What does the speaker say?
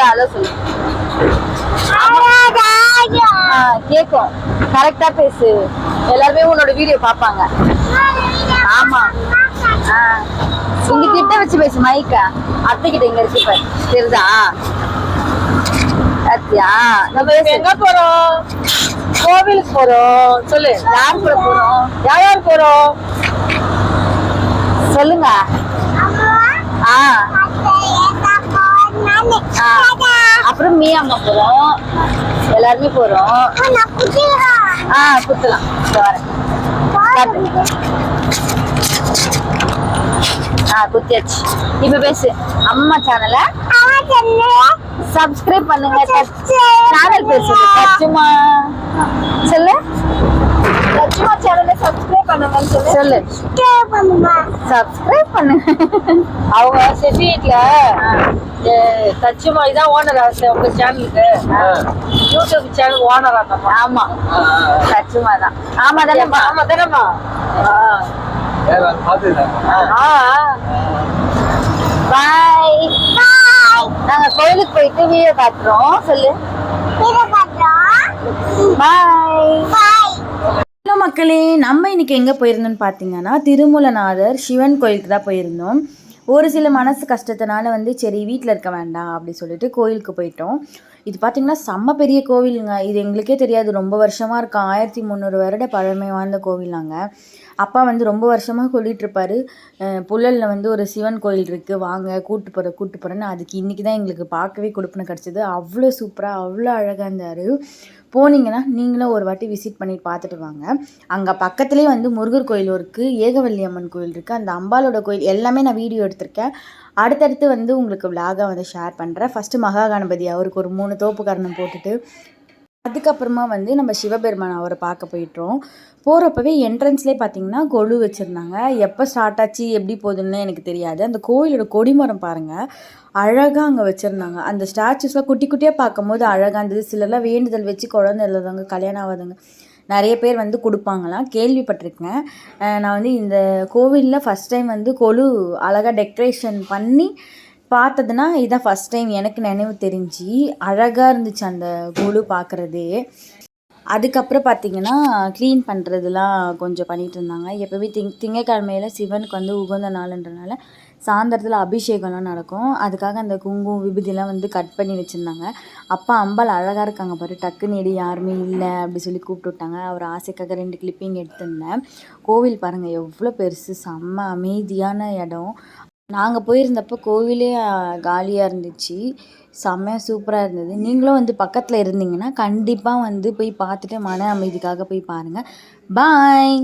Hello சொல்லு. ஆ கேக்கும். கரெக்டா பேசு. எல்லாருமே உன்னோட வீடியோ பாப்பாங்க ஆமா. இங்க கிட்ட வச்சு பேசு மைக்க அத்தை கிட்ட இங்க இருக்கு பாரு. தெரியுதா? அத்தியா? நம்ம எங்க போறோம்? கோவிலுக்கு போறோம். சொல்லு. யார் கூட போறோம்? யார் யார் போறோம்? சொல்லுங்க. ஆ ஆ. மீ அம்மா போறோம். எல்லாருமே போறோம். ஆ குத்தலாம். ஆ குத்தியாச்சு. இப்ப பேசு. அம்மா சேனல சப்ஸ்கிரைப் பண்ணுங்க. சேனல் பேசு கச்சுமா சொல்லு. கச்சுமா சேனலை சப்ஸ்கிரைப் சொல்லு. சப்ஸ்கிரைப் பண்ணுங்க அவங்க செட்டில தச்சு மாதிரி தான் ஓனர் உங்க சேனலுக்கு. யூடியூப் சேனல் ஓனர் ஆட்டமா ஆமா. கச்சுமா தான். ஆமா தானே ஆமா தானேம்மா? பாய் நாங்க கோயிலுக்கு போயிட்டு வீடியோ பாக்குறோம் சொல்லு. பாய் ஹலோ மக்களே நம்ம இன்னைக்கு எங்கே போயிருந்தோம்னு பார்த்தீங்கன்னா திருமூலநாதர் சிவன் கோயிலுக்கு தான் போயிருந்தோம். ஒரு சில மனசு கஷ்டத்தினால வந்து சரி வீட்டில் இருக்க வேண்டாம் அப்படி சொல்லிட்டு கோயிலுக்கு போயிட்டோம். இது பார்த்திங்கன்னா செம்ம பெரிய கோவிலுங்க. இது எங்களுக்கே தெரியாது. ரொம்ப வருஷமாக இருக்கும் ஆயிரத்தி முந்நூறு வருட பழமை வாய்ந்த கோவிலாங்க அப்பா வந்து ரொம்ப வருஷமாக சொல்லிட்டு இருப்பாரு. வந்து ஒரு சிவன் கோயில் இருக்குது வாங்க கூட்டு போகிற கூட்டு போகிறேன்னு அதுக்கு இன்றைக்கி தான் எங்களுக்கு பார்க்கவே கொடுப்புன்னு கிடச்சிது. அவ்வளோ சூப்பராக அவ்வளோ அழகாக இருந்தார். போனீங்கன்னா நீங்களும் ஒரு வாட்டி விசிட் பண்ணி பார்த்துட்டு வாங்க. அங்கே பக்கத்துலேயே வந்து முருகர் கோயில் இருக்குது ஏகவல்லி அம்மன் கோயில் இருக்குது அந்த அம்பாலோட கோயில். எல்லாமே நான் வீடியோ எடுத்திருக்கேன். அடுத்தடுத்து வந்து உங்களுக்கு விலாகாக வந்து ஷேர் பண்ணுறேன் ஃபஸ்ட்டு மகா கணபதி அவருக்கு ஒரு மூணு தோப்பு கரணம் போட்டுட்டு அதுக்கப்புறமா வந்து நம்ம சிவபெருமான் அவரை பார்க்க போயிட்டுறோம். போகிறப்பவே என்ட்ரன்ஸ்லேயே பார்த்தீங்கன்னா கொலு வச்சுருந்தாங்க. எப்போ ஸ்டார்ட் ஆச்சு எப்படி போகுதுன்னு எனக்கு தெரியாது. அந்த கோயிலோட கொடிமரம் பாருங்கள் அழகாக அங்கே வச்சுருந்தாங்க. அந்த ஸ்டாச்சுஸ்லாம் குட்டி குட்டியாக பார்க்கும்போது அழகாக இருந்தது. சிலர்லாம் வேண்டுதல் வச்சு குழந்தை இல்லாதவங்க கல்யாணம் ஆகாதவங்க. நிறைய பேர் வந்து கொடுப்பாங்களாம். கேள்விப்பட்டிருக்கேன். நான் வந்து இந்த கோவிலில் ஃபஸ்ட் டைம் வந்து கொலு அழகாக டெக்கரேஷன் பண்ணி பார்த்ததுன்னா இதுதான் ஃபஸ்ட் டைம் எனக்கு நினைவு தெரிஞ்சு அழகாக இருந்துச்சு அந்த கொலு பார்க்குறதே அதுக்கப்புறம் பார்த்தீங்கன்னா க்ளீன் பண்ணுறதுலாம் கொஞ்சம் பண்ணிகிட்டு இருந்தாங்க. எப்போவே திங் திங்கக்கிழமையில் சிவனுக்கு வந்து உகந்த நாளுன்றனால சாயந்தரத்தில் அபிஷேகம்லாம் நடக்கும். அதுக்காக அந்த குங்குமம் விபூதியெல்லாம் வந்து கட் பண்ணி வச்சுருந்தாங்க. அப்பா அம்பாள் அழகாக இருக்காங்க பாரு. டக்குன்னு எடி யாருமே இல்லை அப்படி சொல்லி கூப்பிட்டு விட்டாங்க. அவர் ஆசைக்காக ரெண்டு கிளிப்பிங் எடுத்திருந்தேன். கோவில் பாருங்கள் எவ்வளோ பெருசு. செம்ம அமைதியான இடம். நாங்கள் போயிருந்தப்போ கோவிலே காலியாக இருந்துச்சு. செம்மையாக சூப்பராக இருந்தது. நீங்களும் வந்து பக்கத்தில் இருந்தீங்கன்னா கண்டிப்பாக வந்து போய் பார்த்துட்டு மன அமைதிக்காக போய் பாருங்கள் பாய்